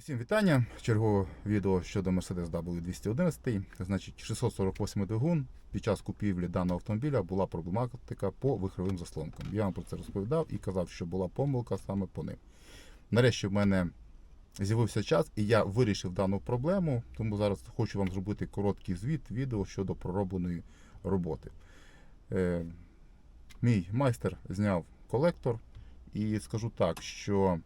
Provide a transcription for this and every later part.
Усім вітання. Чергове відео щодо Mercedes W211. Значить, 648 двигун. Під час купівлі даного автомобіля була проблематика по вихровим заслонкам. Я вам про це розповідав і казав, що була помилка саме по ним. Нарешті в мене з'явився час, і я вирішив дану проблему, тому зараз хочу вам зробити короткий звіт відео щодо проробленої роботи. Е, мій майстер зняв колектор, і скажу так, що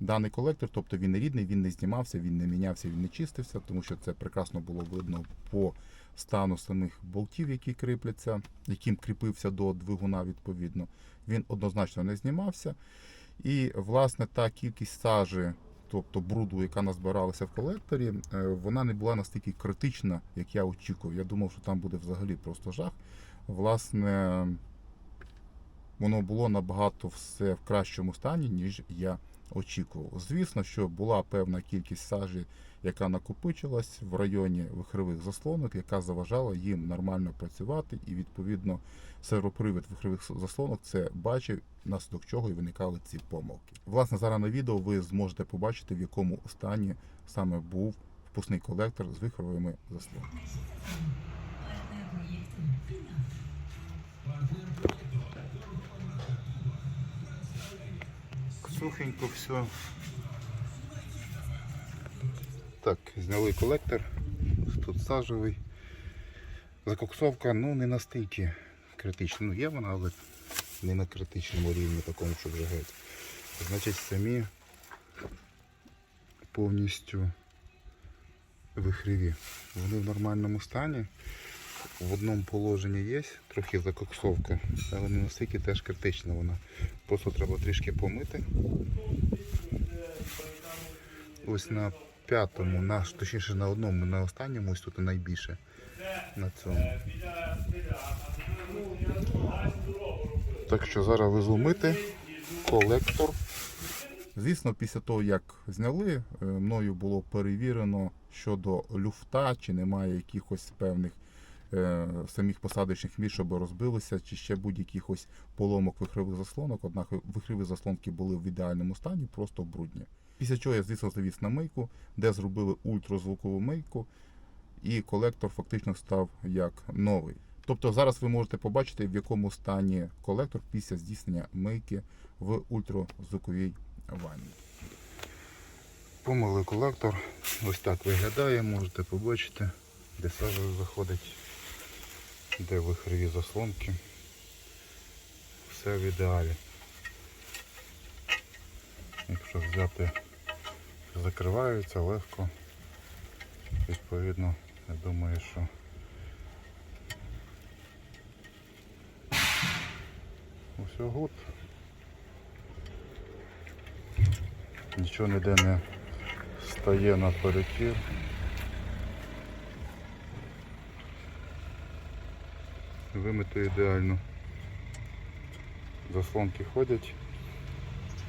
Даний колектор, тобто він не рідний, він не знімався, він не мінявся, він не чистився, тому що це прекрасно було видно по стану самих болтів, які кріпляться, яким кріпився до двигуна відповідно. Він однозначно не знімався. І, власне, та кількість сажі, тобто бруду, яка назбиралася в колекторі, е, вона не була настільки критична, як я очікував. Я думав, що там буде взагалі просто жах. Власне, воно було набагато все в кращому стані, ніж я очікував. Звісно, що була певна кількість сажі, яка накопичилась в районі вихрових заслонок, яка заважала їм нормально працювати, і відповідно сервопривід вихрових заслонок це бачив, внаслідок чого і виникали ці помилки. Власне, зараз на відео ви зможете побачити, в якому стані саме був впускний колектор з вихровими заслонками. Сухенько все. Так, зняли колектор. Тут сажевий. Закоксовка, ну не настільки критична. Ну є вона, але не на критичному рівні такому, щоб вже геть. Значить самі повністю вихреві. Вони в нормальному стані. В одному положенні є трохи закоксовка, але не настільки теж критична вона. Просто треба трішки помити. Ось на п'ятому, на, точніше на одному, на останньому, ось тут найбільше. На цьому. Так що зараз везу мити колектор. Звісно, після того, як зняли, е, мною було перевірено щодо люфта, чи немає якихось певних самих посадочних місць, щоб розбилися, чи ще будь-яких поломок вихрових заслонок. Однак вихрові заслонки були в ідеальному стані, просто брудні. Після чого я, звісно, завіз на мийку, де зробили ультразвукову мийку, і колектор фактично став як новий. Тобто зараз ви можете побачити, в якому стані колектор після здійснення мийки в ультразвуковій ванні. Помили колектор, ось так виглядає, можете побачити, де сажа заходить, де вихрові заслонки. Все в ідеалі. Якщо взяти, закриваються легко. Відповідно, я думаю, що Ось гуд. Нічого ніде не стає на перекір. Вимито ідеально. Заслонки ходять.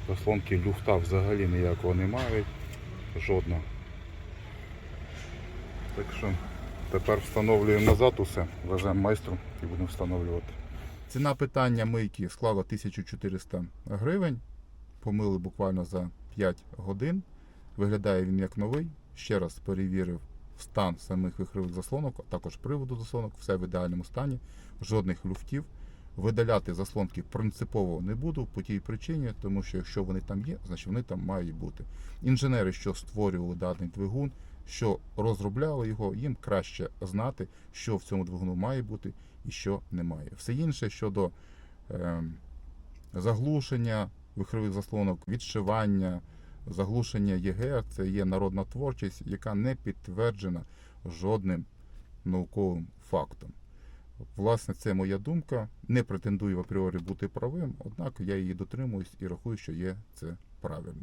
Заслонки люфта взагалі ніякого не мають. Жодного. Так що тепер встановлюємо назад усе, веземо майстру і будемо встановлювати. Ціна питання мийки склала 1400 гривень. Помили буквально за 5 годин. Виглядає він як новий. Ще раз перевірив стан самих вихрових заслонок, а також приводу заслонок, все в ідеальному стані, жодних люфтів. Видаляти заслонки принципово не буду по тій причині, тому що якщо вони там є, значить вони там мають бути. Інженери, що створювали даний двигун, що розробляли його, їм краще знати, що в цьому двигуну має бути і що немає. Все інше щодо е, заглушення вихрових заслонок, відшивання, заглушення ЄГР, це є народна творчість, яка не підтверджена жодним науковим фактом. Власне, це моя думка. Не претендую в апріорі бути правим, однак я її дотримуюсь і рахую, що є це правильно.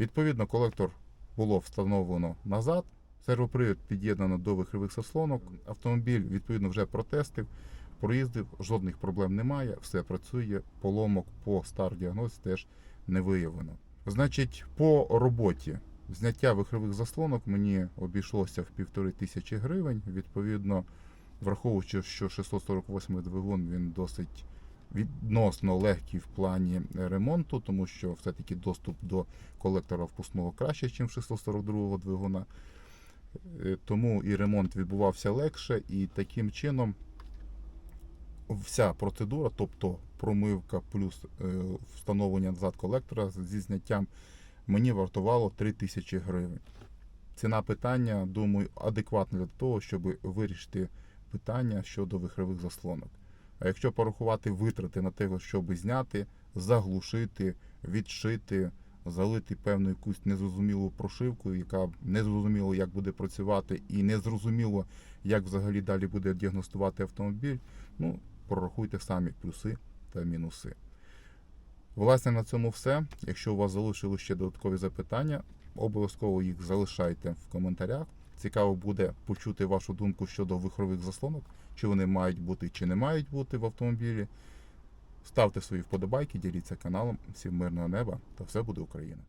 Відповідно, колектор було встановлено назад. Сервопривід під'єднано до вихрових заслонок. Автомобіль відповідно вже протестив, проїздив, жодних проблем немає, все працює, поломок по стар-діагності теж не виявлено. Значить, по роботі зняття вихрових заслонок мені обійшлося в півтори тисячі гривень. Відповідно, враховуючи, що 648 двигун він досить відносно легкі в плані ремонту, тому що все-таки доступ до колектора впускного краще, ніж 642 двигуна. Е, Тому і ремонт відбувався легше, і таким чином вся процедура, тобто промивка плюс е, встановлення назад колектора зі зняттям, мені вартувало 3000 гривень. Ціна питання, думаю, адекватна для того, щоб вирішити питання щодо вихрових заслонок. А якщо порахувати витрати на те, щоб зняти, заглушити, відшити, залити певну якусь незрозумілу прошивку, яка не зрозуміло, як буде працювати, і не зрозуміло, як взагалі далі буде діагностувати автомобіль, ну, прорахуйте самі плюси та мінуси. Власне, на цьому все. Якщо у вас залишили ще додаткові запитання, обов'язково їх залишайте в коментарях. Цікаво буде почути вашу думку щодо вихрових заслонок, чи вони мають бути, чи не мають бути в автомобілі. Ставте свої вподобайки, діліться каналом. Всім мирного неба та все буде Україна!